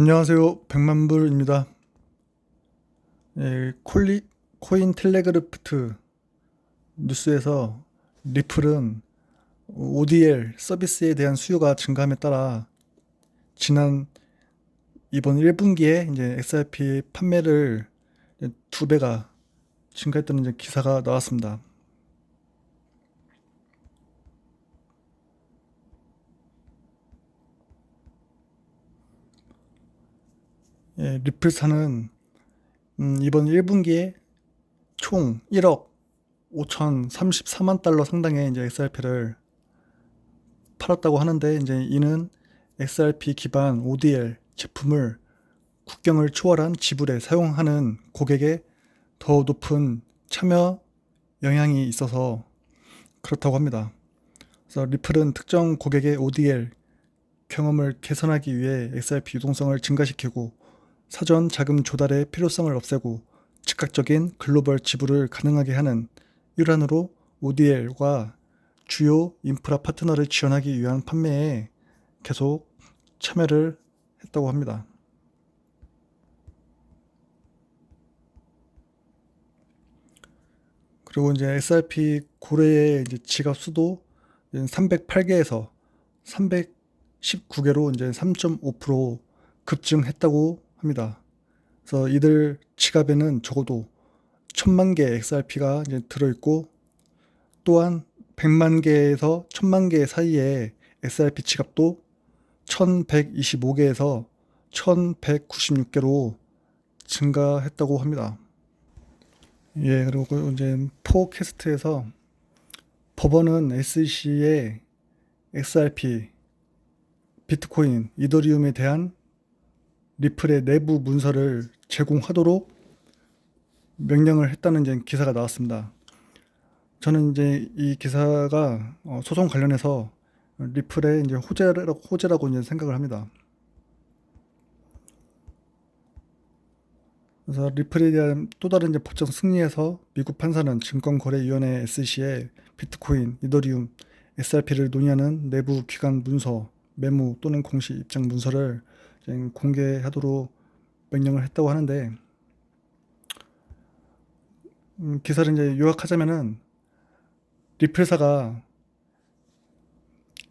안녕하세요. 백만불입니다. 예, 콜리, 코인 텔레그래프트 뉴스에서 리플은 ODL 서비스에 대한 수요가 증가함에 따라 지난 이번 1분기에 이제 XRP 판매를 두 배가 증가했다는 기사가 나왔습니다. 예, 리플사는 음, 이번 1분기에 총 1억 5,034만 달러 상당의 이제 XRP를 팔았다고 하는데 이제 이는 XRP 기반 ODL 제품을 국경을 초월한 지불에 사용하는 고객의 더 높은 참여 영향이 있어서 그렇다고 합니다. 그래서 리플은 특정 고객의 ODL 경험을 개선하기 위해 XRP 유동성을 증가시키고 사전 자금 조달의 필요성을 없애고 즉각적인 글로벌 지불을 가능하게 하는 일환으로 ODL과 주요 인프라 파트너를 지원하기 위한 판매에 계속 참여를 했다고 합니다. 그리고 이제 SRP 고래의 이제 지갑 수도 308개에서 319개로 이제 3.5% 급증했다고 합니다. 그래서 이들 지갑에는 적어도 천만 개 XRP가 이제 들어있고 또한 100만 개에서 1000만 개 사이에 XRP 지갑도 1125개에서 1196개로 증가했다고 합니다. 예, 그리고 그 이제 포캐스트에서 법원은 SEC의 XRP, 비트코인, 이더리움에 대한 리플의 내부 문서를 제공하도록 명령을 했다는 이제 기사가 나왔습니다. 저는 이제 이 기사가 어, 소송 관련해서 리플의 이제 호재라고, 호재라고 이제 생각을 합니다. 그래서 리플에 대한 또 다른 이제 법정 승리에서 미국 판사는 증권거래위원회 SEC에 비트코인, 이더리움, XRP를 논의하는 내부 기관 문서, 메모 또는 공식 입장 문서를 공개하도록 명령을 했다고 하는데 음, 기사를 이제 요약하자면은 리플사가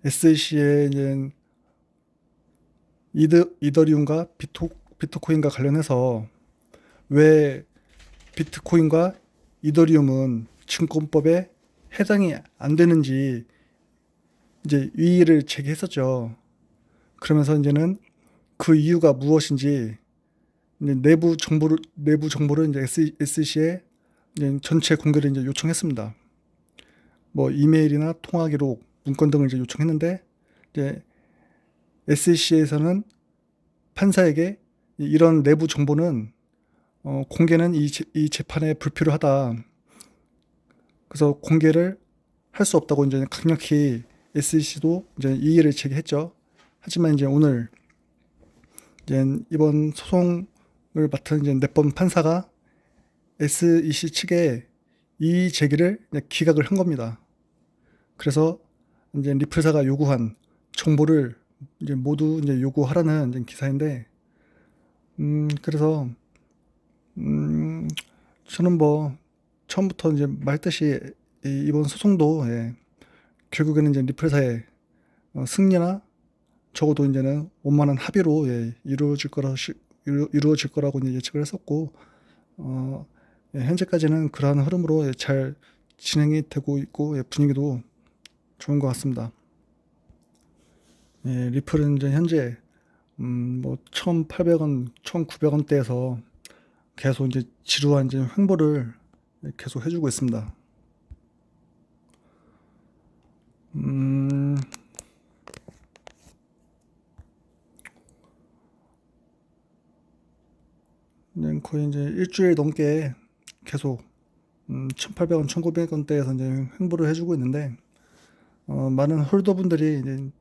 SEC의 이제 이드, 이더리움과 비토, 비트코인과 관련해서 왜 비트코인과 이더리움은 증권법에 해당이 안 되는지 이제 이의를 제기했었죠. 그러면서 이제는 그 이유가 무엇인지 내부 정보를 내부 정보를 이제 SEC에 이제 전체 공개를 이제 요청했습니다. 뭐 이메일이나 통화 기록, 문건 등을 이제 요청했는데 이제 SEC에서는 판사에게 이런 내부 정보는 어, 공개는 이, 이 재판에 불필요하다. 그래서 공개를 할 수 없다고 이제 강력히 SEC도 이제 이의를 제기했죠. 하지만 이제 오늘 이제 이번 소송을 맡은 이제 네번 판사가 SEC 측에 이 제기를 기각을 한 겁니다. 그래서 이제 리플사가 요구한 정보를 이제 모두 이제 요구하라는 이제 기사인데, 음, 그래서, 음, 저는 뭐, 처음부터 이제 말했듯이 이번 소송도, 예, 결국에는 이제 리플사의 어, 승리나 적어도 이제는 원만한 합의로 예, 이루어질 거라 이루어질 거라고 이제 예측을 했었고 어, 예, 현재까지는 그러한 흐름으로 예, 잘 진행이 되고 있고 예, 분위기도 좋은 것 같습니다. 예, 리플은 이제 현재 음, 뭐 1,800원, 1,900원대에서 계속 이제 지루한 이제 횡보를 계속 해주고 있습니다. 음, 네, 거의 이제 일주일 넘게 계속 음, 1,800원, 1,900원대에서 이제 횡보를 해주고 있는데 어, 많은 홀더분들이 이제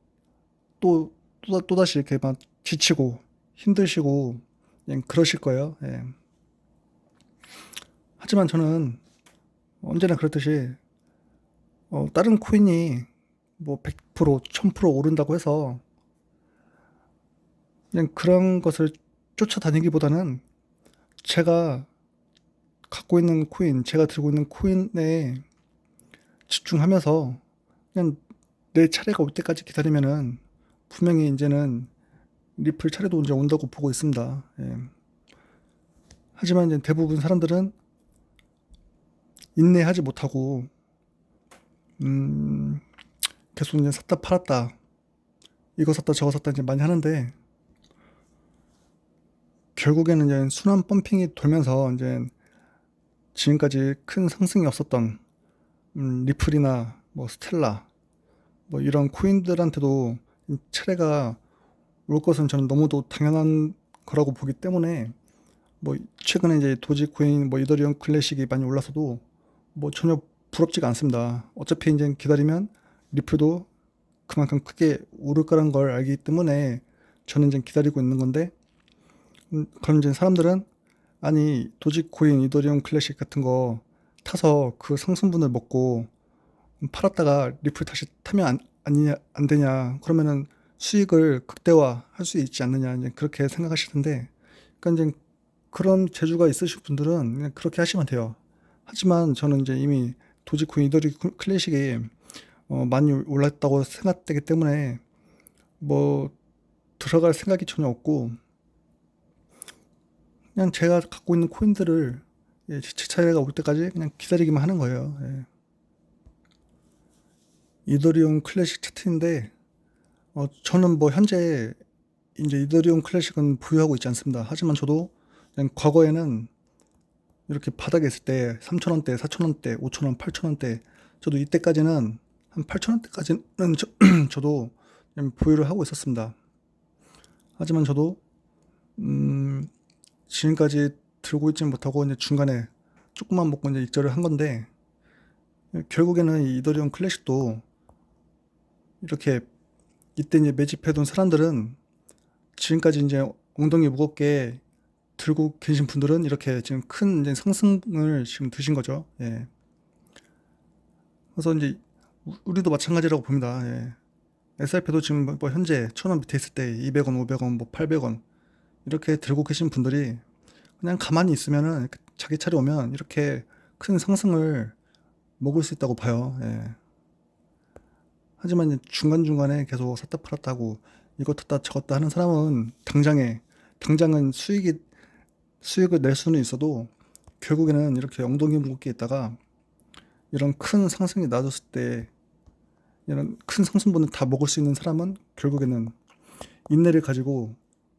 또, 또, 또 다시 이렇게 막 지치고 힘드시고 그냥 그러실 거예요. 예. 하지만 저는 언제나 그렇듯이 어, 다른 코인이 뭐 100%, 1000% 오른다고 해서 그냥 그런 것을 쫓아다니기보다는 제가 갖고 있는 코인, 제가 들고 있는 코인에 집중하면서 그냥 내 차례가 올 때까지 기다리면은 분명히 이제는 리플 차례도 언제 온다고 보고 있습니다. 예. 하지만 이제 대부분 사람들은 인내하지 못하고 음, 계속 이제 샀다 팔았다 이거 샀다 저거 샀다 이제 많이 하는데 결국에는 이제 순환 펌핑이 돌면서 이제 지금까지 큰 상승이 없었던 음, 리플이나 뭐 스텔라 뭐 이런 코인들한테도 차례가 올 것은 저는 너무도 당연한 거라고 보기 때문에 뭐 최근에 이제 도지코인 뭐 이더리움 클래식이 많이 올라서도 뭐 전혀 부럽지가 않습니다. 어차피 이제 기다리면 리플도 그만큼 크게 오를 거란 걸 알기 때문에 저는 이제 기다리고 있는 건데 음, 그럼 이제 사람들은 아니 도지코인 이더리움 클래식 같은 거 타서 그 상승분을 먹고 팔았다가 리플 다시 타면 안, 아니냐, 안 되냐 그러면은 수익을 극대화 할 수 있지 않느냐 이제 그렇게 생각하시는데 그러니까 이제 그런 재주가 있으신 분들은 그렇게 하시면 돼요. 하지만 저는 이제 이미 도지코인 이더리 클래식이 어, 많이 올랐다고 생각되기 때문에 뭐 들어갈 생각이 전혀 없고 그냥 제가 갖고 있는 코인들을 예, 제 차례가 올 때까지 그냥 기다리기만 하는 거예요. 예. 이더리움 클래식 차트인데 어, 저는 뭐 현재 이제 이더리움 클래식은 보유하고 있지 않습니다. 하지만 저도 그냥 과거에는 이렇게 바닥에 있을 때 3,000원대, 4,000원대, 5,000원, 8,000원대 저도 이때까지는 한 8,000원대까지는 저, 저도 보유를 하고 있었습니다. 하지만 저도 음, 지금까지 들고 있지 못하고 이제 중간에 조금만 먹고 이제 익절을 한 건데 결국에는 이 이더리움 클래식도 이렇게 이때 이제 매집해둔 사람들은 지금까지 이제 엉덩이 무겁게 들고 계신 분들은 이렇게 지금 큰 이제 상승을 지금 드신 거죠. 예. 그래서 이제 우- 우리도 마찬가지라고 봅니다. 예. SRP도 지금 뭐 현재 1000원 밑에 있을 때 200원, 500원, 뭐 800원 이렇게 들고 계신 분들이 그냥 가만히 있으면은 자기 차례 오면 이렇게 큰 상승을 먹을 수 있다고 봐요. 예. 하지만 중간중간에 계속 샀다 팔았다고 이거 탔다 저거 다 하는 사람은 당장에 당장은 수익이 수익을 낼 수는 있어도 결국에는 이렇게 엉덩이 무겁게 있다가 이런 큰 상승이 나졌을 때 이런 큰 상승분을 다 먹을 수 있는 사람은 결국에는 인내를 가지고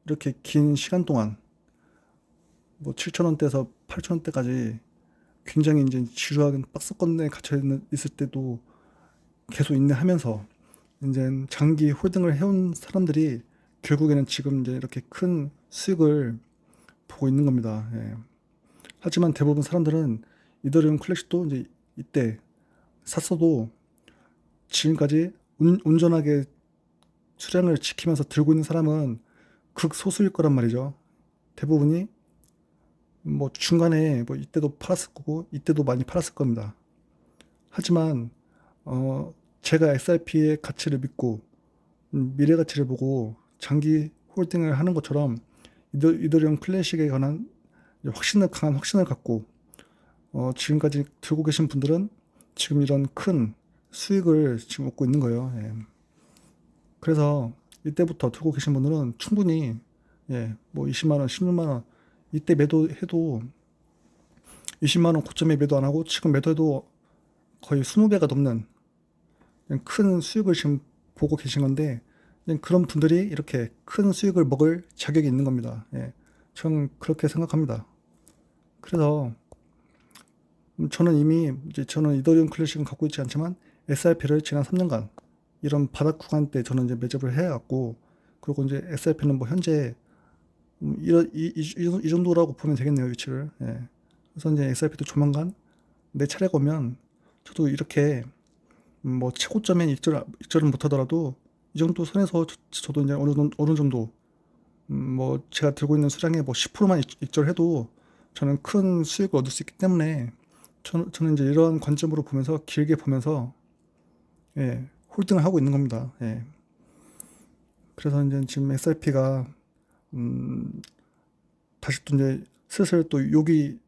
이렇게 긴 시간 동안 뭐 7,000원대에서 8,000원대까지 굉장히 이제 지루하게 박스권에 갇혀 있는, 있을 때도 계속 인내하면서 이제 장기 홀딩을 해온 사람들이 결국에는 지금 이제 이렇게 큰 수익을 보고 있는 겁니다. 예. 하지만 대부분 사람들은 이더리움 클래식도 이제 이때 샀어도 지금까지 운, 온전하게 수량을 지키면서 들고 있는 사람은 극소수일 거란 말이죠. 대부분이 뭐 중간에 뭐 이때도 팔았을 거고 이때도 많이 팔았을 겁니다. 하지만 어 제가 SRP의 가치를 믿고 음, 미래 가치를 보고 장기 홀딩을 하는 것처럼 이더, 이더리움 클래식에 관한 확신을 강한 확신을 갖고 어 지금까지 들고 계신 분들은 지금 이런 큰 수익을 지금 얻고 있는 거예요. 예. 그래서 이때부터 들고 계신 분들은 충분히 예, 뭐 20만 원, 16만 원 이때 매도해도 20만 원 고점에 매도 안 하고 지금 매도해도 거의 20배가 넘는 큰 수익을 지금 보고 계신 건데 그런 분들이 이렇게 큰 수익을 먹을 자격이 있는 겁니다. 예, 저는 그렇게 생각합니다. 그래서 음, 저는 이미 이제 저는 이더리움 클래식은 갖고 있지 않지만 SRP를 지난 3년간 이런 바닥 구간 때 저는 이제 매집을 해왔고 그리고 이제 SRP는 뭐 현재 음, 이, 이, 이- 이 정도라고 보면 되겠네요 위치를. 예. 그래서 이제 SRP도 조만간 내 차례가 오면 저도 이렇게 음, 뭐 최고점에 입절 입절은 못하더라도 이 정도 선에서 저, 저도 이제 어느 어느 정도 음, 뭐 제가 들고 있는 수량의 뭐 10%만 입절해도 저는 큰 수익을 얻을 수 있기 때문에 저는 저는 이제 이런 관점으로 보면서 길게 보면서 예, 홀딩을 하고 있는 겁니다. 예. 그래서 이제 지금 SRP가 음, 다시 또 이제 슬슬 또 욕이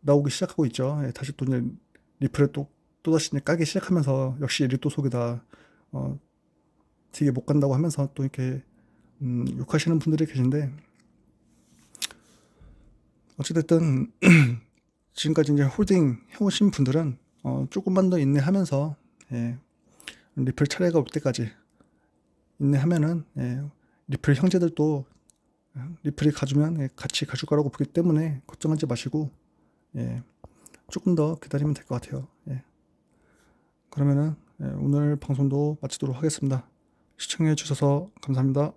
나오기 시작하고 있죠. 예, 다시 또 이제 리플을 또 또다시 이제 까기 시작하면서 역시 리또 속이다. 어, 되게 못 간다고 하면서 또 이렇게 음, 욕하시는 분들이 계신데 어찌됐든 지금까지 이제 홀딩 해오신 분들은 어, 조금만 더 인내하면서 예, 리플 차례가 올 때까지 인내하면은 예, 리플 형제들도 리플이 가주면 예, 같이 가져가라고 보기 때문에 걱정하지 마시고 예, 조금 더 기다리면 될 것 같아요. 예. 그러면은 예, 오늘 방송도 마치도록 하겠습니다. 시청해 주셔서 감사합니다.